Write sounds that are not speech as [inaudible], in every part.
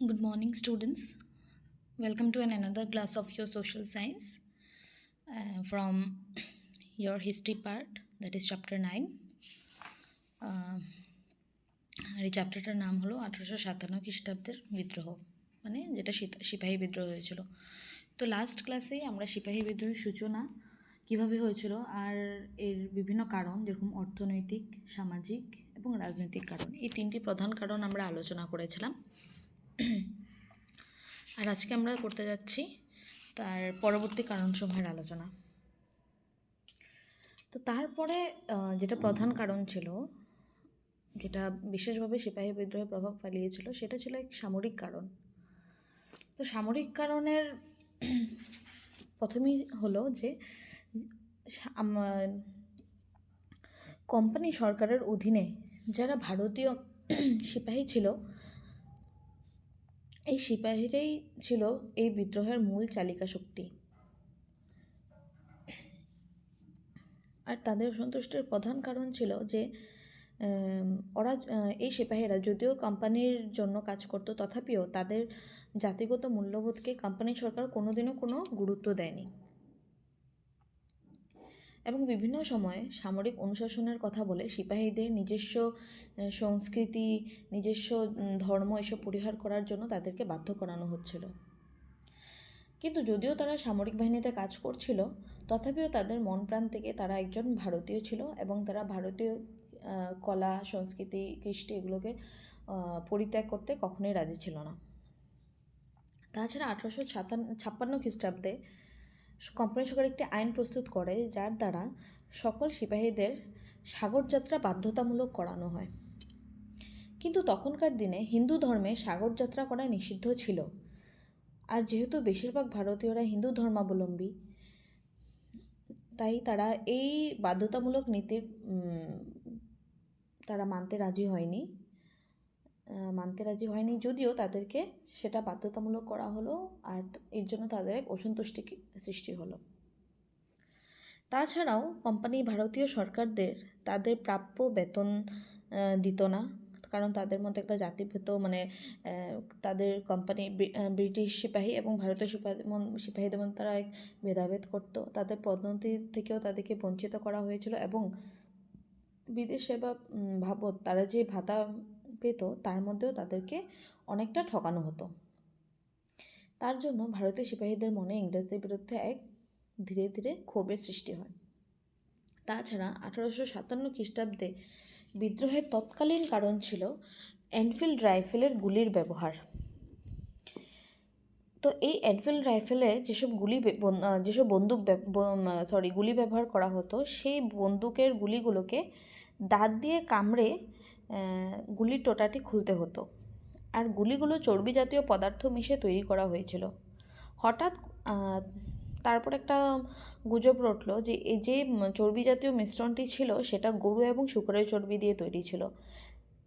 Good morning, students. Welcome to an another class of your social science uh, from your history part, that is chapter 9. Uh, আর এই চ্যাপ্টারটার নাম হলো আঠারোশো সাতান্ন খ্রিস্টাব্দের বিদ্রোহ মানে যেটা সিপাহী বিদ্রোহ হয়েছিল তো লাস্ট ক্লাসে আমরা সিপাহী বিদ্রোহের সূচনা কীভাবে হয়েছিল আর এর বিভিন্ন কারণ যেরকম অর্থনৈতিক সামাজিক এবং রাজনৈতিক কারণ এই তিনটি প্রধান কারণ আমরা আলোচনা করেছিলাম [clears throat] আর আজকে আমরা করতে যাচ্ছি তার পরবর্তী কারণসমূহের আলোচনা। তো তারপরে যেটা প্রধান কারণ ছিল, যেটা বিশেষভাবে সিপাহী বিদ্রোহে প্রভাব ফেলিয়েছিল, সেটা ছিল এক সামরিক কারণ। তো সামরিক কারণের [clears throat] প্রথমেই হলো যে কোম্পানি সরকারের অধীনে যারা ভারতীয় [clears throat] সিপাহী ছিল এই সিপাহীরাই ছিল এই বিদ্রোহের মূল চালিকা শক্তি। আর তাদের সন্তুষ্টের প্রধান কারণ ছিল যে ওরা এই সিপাহীরা যদিও কোম্পানির জন্য কাজ করত, তথাপিও তাদের জাতিগত মূল্যবোধকে কোম্পানি সরকার কোনোদিনও কোনো গুরুত্ব দেয়নি। এবং বিভিন্ন সময়ে সামরিক অনুশাসনের কথা বলে সিপাহীদের নিজস্ব সংস্কৃতি, নিজস্ব ধর্ম এসব পরিহার করার জন্য তাদেরকে বাধ্য করানো হচ্ছিল। কিন্তু যদিও তারা সামরিক বাহিনীতে কাজ করছিল, তথাপিও তাদের মন প্রাণ থেকে তারা একজন ভারতীয় ছিল এবং তারা ভারতীয় কলা, সংস্কৃতি, কৃষ্টি এগুলোকে পরিত্যাগ করতে কখনোই রাজি ছিল না। তাছাড়া আঠারোশো ছাপ্পান্ন খ্রিস্টাব্দে কোম্পানি সরকার একটি আইন প্রস্তুত করে যার দ্বারা সকল সিপাহীদের সাগরযাত্রা বাধ্যতামূলক করানো হয়। কিন্তু তখনকার দিনে হিন্দু ধর্মে সাগরযাত্রা করা নিষিদ্ধ ছিল। আর যেহেতু বেশিরভাগ ভারতীয়রা হিন্দু ধর্মাবলম্বী, তাই তারা এই বাধ্যতামূলক নীতির তারা মানতে রাজি হয়নি। মানতে রাজি হয়নি। যদিও তাদেরকে সেটা বাধ্যতামূলক করা হলো আর এর জন্য তাদের এক অসন্তুষ্টি সৃষ্টি হলো। তাছাড়াও কোম্পানি ভারতীয় সরকারদের তাদের প্রাপ্য বেতন দিত না। কারণ তাদের মধ্যে একটা জাতিভেদ মানে তাদের কোম্পানি ব্রিটিশ সিপাহী এবং ভারতীয় সিপাহী সিপাহীদের মধ্যে তারা এক ভেদাভেদ করতো। তাদের পদোন্নতি থেকেও তাদেরকে বঞ্চিত করা হয়েছিল এবং বিদেশ উম, ভাবত তারা যে ভাতা পেত, তার মধ্যেও তাদেরকে অনেকটা ঠকানো হতো। তার জন্য ভারতীয় সিপাহীদের মনে ইংরেজদের বিরুদ্ধে এক ধীরে ধীরে ক্ষোভের সৃষ্টি হয়। তাছাড়া আঠারোশো সাতান্ন খ্রিস্টাব্দে বিদ্রোহের তৎকালীন কারণ ছিল এনফিল্ড রাইফেলের গুলির ব্যবহার। তো এই এনফিল্ড রাইফেলে যেসব গুলি যেসব বন্দুক সরি গুলি ব্যবহার করা হতো, সেই বন্দুকের গুলিগুলোকে দাঁত দিয়ে কামড়ে গুলির টোটাটি খুলতে হতো। আর গুলিগুলো চর্বি জাতীয় পদার্থ মিশে তৈরি করা হয়েছিল। হঠাৎ তারপর একটা গুজব রটল যে এই যে চর্বি জাতীয় মিশ্রণটি ছিল, সেটা গরু এবং শুকরের চর্বি দিয়ে তৈরি ছিল।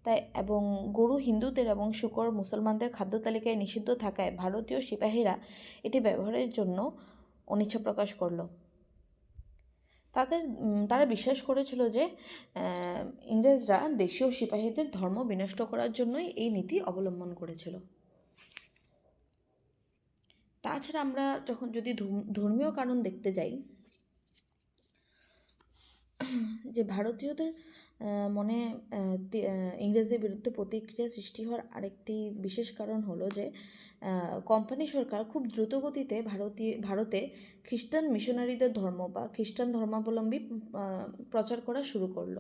তাই, এবং গরু হিন্দুদের এবং শুকর মুসলমানদের খাদ্য তালিকায় নিষিদ্ধ থাকায় ভারতীয় সিপাহীরা এটি ব্যবহারের জন্য অনিচ্ছা প্রকাশ করল। তাদের তারা বিশ্বাস করেছিল যে ইংরেজরা দেশীয় সিপাহীদের ধর্ম বিনষ্ট করার জন্যই এই নীতি অবলম্বন করেছিল। তাছাড়া আমরা যখন যদি ধর্ম- ধর্মীয় কারণ দেখতে যাই, যে ভারতীয়দের মনে ইংরেজদের বিরুদ্ধে প্রতিক্রিয়া সৃষ্টি হওয়ার আরেকটি বিশেষ কারণ হলো যে কোম্পানি সরকার খুব দ্রুত গতিতে ভারতীয়, ভারতে খ্রিস্টান মিশনারিদের ধর্ম বা খ্রিস্টান ধর্মাবলম্বী প্রচার করা শুরু করল।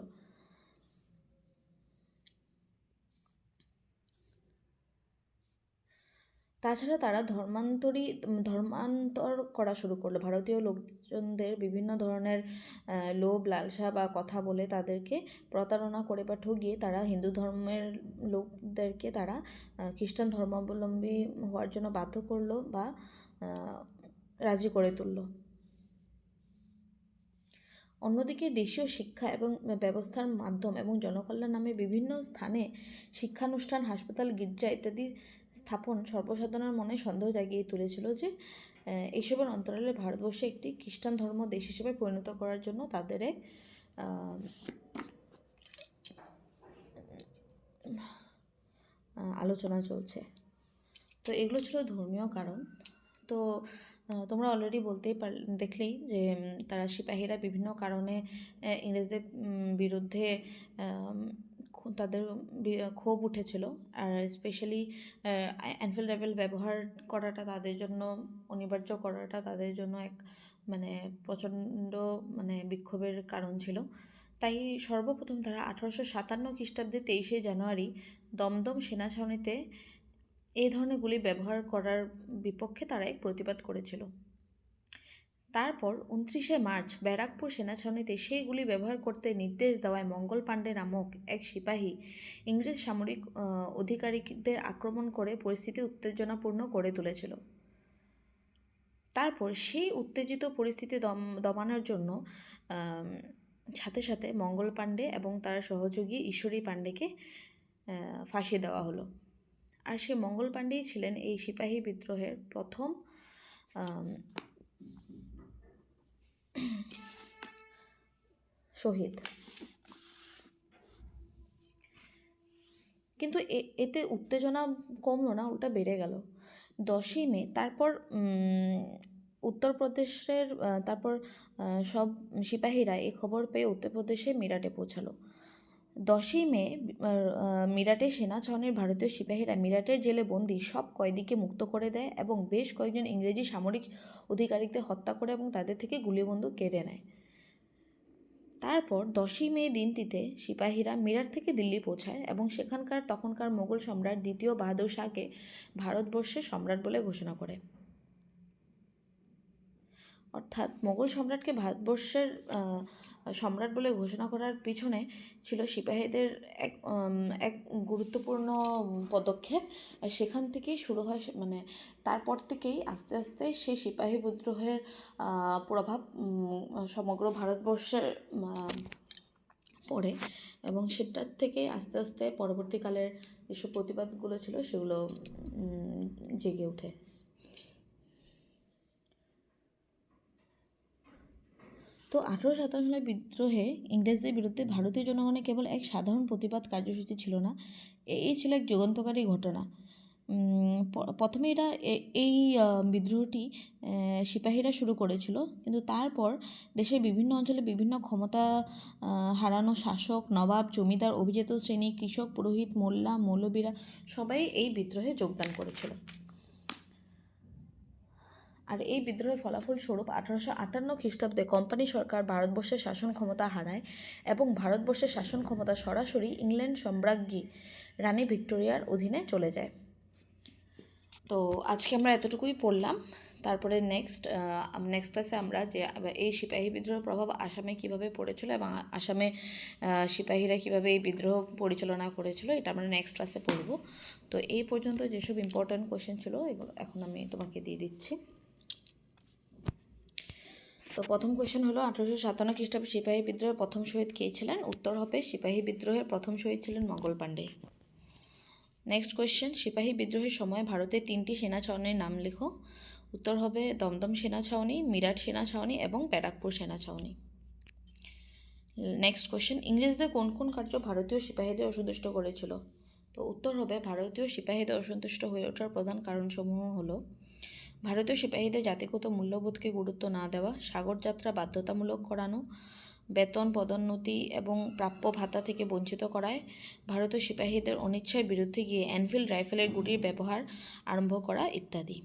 তাছাড়া তারা ধর্মান্তরী, ধর্মান্তর করা শুরু করল। ভারতীয় লোকজনদের বিভিন্ন ধরনের লোভ, লালসা বা কথা বলে তাদেরকে প্রতারণা করে বা ঠগিয়ে তারা হিন্দু ধর্মের লোকদেরকে তারা খ্রিস্টান ধর্মাবলম্বী হওয়ার জন্য বাধ্য করল বা রাজি করে তুললো। অন্যদিকে দেশীয় শিক্ষা এবং ব্যবস্থার মাধ্যম এবং জনকল্যাণ নামে বিভিন্ন স্থানে শিক্ষানুষ্ঠান হাসপাতাল গির্জা ইত্যাদি স্থাপন সর্বসাধারণের মনে সন্দেহ জাগিয়ে তুলেছিল যে আহ, এইসবের অন্তরালে ভারতবর্ষে একটি খ্রিস্টান ধর্ম দেশ হিসেবে পরিণত করার জন্য তাদের এক আলোচনা চলছে। তো এগুলো ছিল ধর্মীয় কারণ। তো তোমরা অলরেডি বলতেই পার, দেখলেই যে তারা সিপাহীরা বিভিন্ন কারণে ইংরেজদের বিরুদ্ধে তাদের ক্ষোভ উঠেছিল। আর স্পেশালি অ্যানফিল রাইফেল ব্যবহার করাটা তাদের জন্য, অনিবার্য করাটা তাদের জন্য এক মানে প্রচণ্ড মানে বিক্ষোভের কারণ ছিল। তাই সর্বপ্রথম তারা আঠারোশো সাতান্ন খ্রিস্টাব্দে তেইশে জানুয়ারি দমদম সেনা ছাউনিতে এই ধরনের গুলি ব্যবহার করার বিপক্ষে তারা এক প্রতিবাদ করেছিল। তারপর উনত্রিশে মার্চ ব্যারাকপুর সেনা ছাউনিতে সেই গুলি ব্যবহার করতে নির্দেশ দেওয়ায় মঙ্গল পাণ্ডে নামক এক সিপাহী ইংরেজ সামরিক আহ, আধিকারিকদের আক্রমণ করে পরিস্থিতি উত্তেজনাপূর্ণ করে তুলেছিল। তারপর সেই উত্তেজিত পরিস্থিতি দম দমানোর জন্য সাথে সাথে মঙ্গল পাণ্ডে এবং তার সহযোগী ঈশ্বরী পাণ্ডেকে ফাঁসি দেওয়া হলো। আর সে মঙ্গল পাণ্ডেই ছিলেন এই সিপাহী বিদ্রোহের প্রথম শহীদ। কিন্তু এতে উত্তেজনা কমলো না, উল্টা বেড়ে গেল। দশই মে, তারপর উত্তরপ্রদেশের তারপর সব সিপাহীরা এই খবর পেয়ে উত্তরপ্রদেশে মিরাটে পৌঁছালো। দশই মে আহ, আহ, মিরাটে সেনা ছাউনির ভারতীয় সিপাহীরা মিরাটের জেলে বন্দি সব কয়েদিকে মুক্ত করে দেয় এবং বেশ কয়েকজন ইংরেজি সামরিক অধিকারিকদের হত্যা করে এবং তাদের থেকে গুলিবন্দুক কেড়ে নেয়। তারপর দশই মে দিনটিতে সিপাহীরা মিরাট থেকে দিল্লি পৌঁছায় এবং সেখানকার তখনকার মোগল সম্রাট দ্বিতীয় বাহাদুর শাহকে ভারতবর্ষের সম্রাট বলে ঘোষণা করে। অর্থাৎ মোগল সম্রাটকে ভারতবর্ষের সম্রাট বলে ঘোষণা করার পিছনে ছিল সিপাহীদের এক এক গুরুত্বপূর্ণ পদক্ষেপ। সেখান থেকেই শুরু হয় মানে তারপর থেকেই আস্তে আস্তে সেই সিপাহী বিদ্রোহের প্রভাব সমগ্র ভারতবর্ষের পড়ে। এবং সেটার থেকে আস্তে আস্তে পরবর্তীকালের যেসব প্রতিবাদগুলো ছিল সেগুলো জেগে ওঠে। তো আঠেরো সাতান্ন সালের বিদ্রোহে ইংরেজদের বিরুদ্ধে ভারতীয় জনগণের কেবল এক সাধারণ প্রতিবাদ কার্যসূচি ছিল না। এই ছিল এক যুগান্তকারী ঘটনা। প্রথমে এরা এই বিদ্রোহটি সিপাহীরা শুরু করেছিল। কিন্তু তারপর দেশের বিভিন্ন অঞ্চলে বিভিন্ন ক্ষমতা হারানো শাসক, নবাব, জমিদার, অভিজাত শ্রেণি কৃষক, পুরোহিত, মোল্লা, মৌলবীরা সবাই এই বিদ্রোহে যোগদান করেছিল। আর এই বিদ্রোহের ফলাফল স্বরূপ আঠারোশো আটান্ন খ্রিস্টাব্দে কোম্পানি সরকার ভারতবর্ষের শাসন ক্ষমতা হারায় এবং ভারতবর্ষের শাসন ক্ষমতা সরাসরি ইংল্যান্ড সম্রাজ্ঞী রানী ভিক্টোরিয়ার অধীনে চলে যায়। তো আজকে আমরা এতটুকুই পড়লাম। তারপরে নেক্সট নেক্সট ক্লাসে আমরা যে, এই সিপাহী বিদ্রোহের প্রভাব আসামে কীভাবে পড়েছিল এবং আসামে সিপাহীরা কীভাবে এই বিদ্রোহ পরিচালনা করেছিল, এটা আমরা নেক্সট ক্লাসে পড়ব। তো এই পর্যন্ত যেসব ইম্পর্ট্যান্ট কোশ্চেন ছিল, এগুলো এখন আমি তোমাকে দিয়ে দিচ্ছি। তো প্রথম কোয়েশ্চেন হলো, আঠারোশো সাতান্ন খ্রিস্টাব্দে সিপাহী বিদ্রোহের প্রথম শহীদ কে ছিলেন? উত্তর হবে, সিপাহী বিদ্রোহের প্রথম শহীদ ছিলেন মঙ্গল পাণ্ডে। নেক্সট কোয়েশ্চেন সিপাহী বিদ্রোহের সময় ভারতের তিনটি সেনা ছাউনির নাম লেখো। উত্তর হবে, দমদম সেনা ছাউনি, মিরাট সেনা ছাউনি এবং ব্যারাকপুর সেনা ছাউনি। নেক্সট কোয়েশ্চেন ইংরেজদের কোন কোন কার্য ভারতীয় সিপাহীদের অসন্তুষ্ট করেছিল? তো উত্তর হবে, ভারতীয় সিপাহীদের অসন্তুষ্ট হয়ে ওঠার প্রধান কারণসমূহ হলো ভারতীয় সিপাহীদের জাতিগত মূল্যবোধকে গুরুত্ব না দেওয়া, সাগর যাত্রা বাধ্যতামূলক করানো, বেতন পদোন্নতি এবং প্রাপ্য ভাতা থেকে বঞ্চিত করায় ভারতীয় সিপাহীদের অনিচ্ছার বিরুদ্ধে গিয়ে এনফিল্ড রাইফেলের গুটির ব্যবহার আরম্ভ করা ইত্যাদি।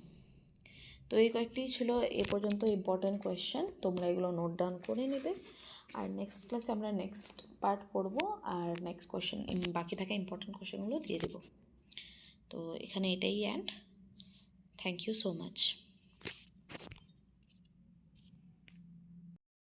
তো এই কয়েকটি ছিল এ পর্যন্ত ইম্পর্ট্যান্ট কোয়েশ্চেন তোমরা এগুলো নোট ডাউন করে নেবে। আর নেক্সট ক্লাসে আমরা নেক্সট পার্ট পড়ব আর নেক্সট কোয়েশ্চেন বাকি থাকা ইম্পর্ট্যান্ট কোয়েশ্চেনগুলো দিয়ে দেবো। তো এখানে এটাই and Thank you so much.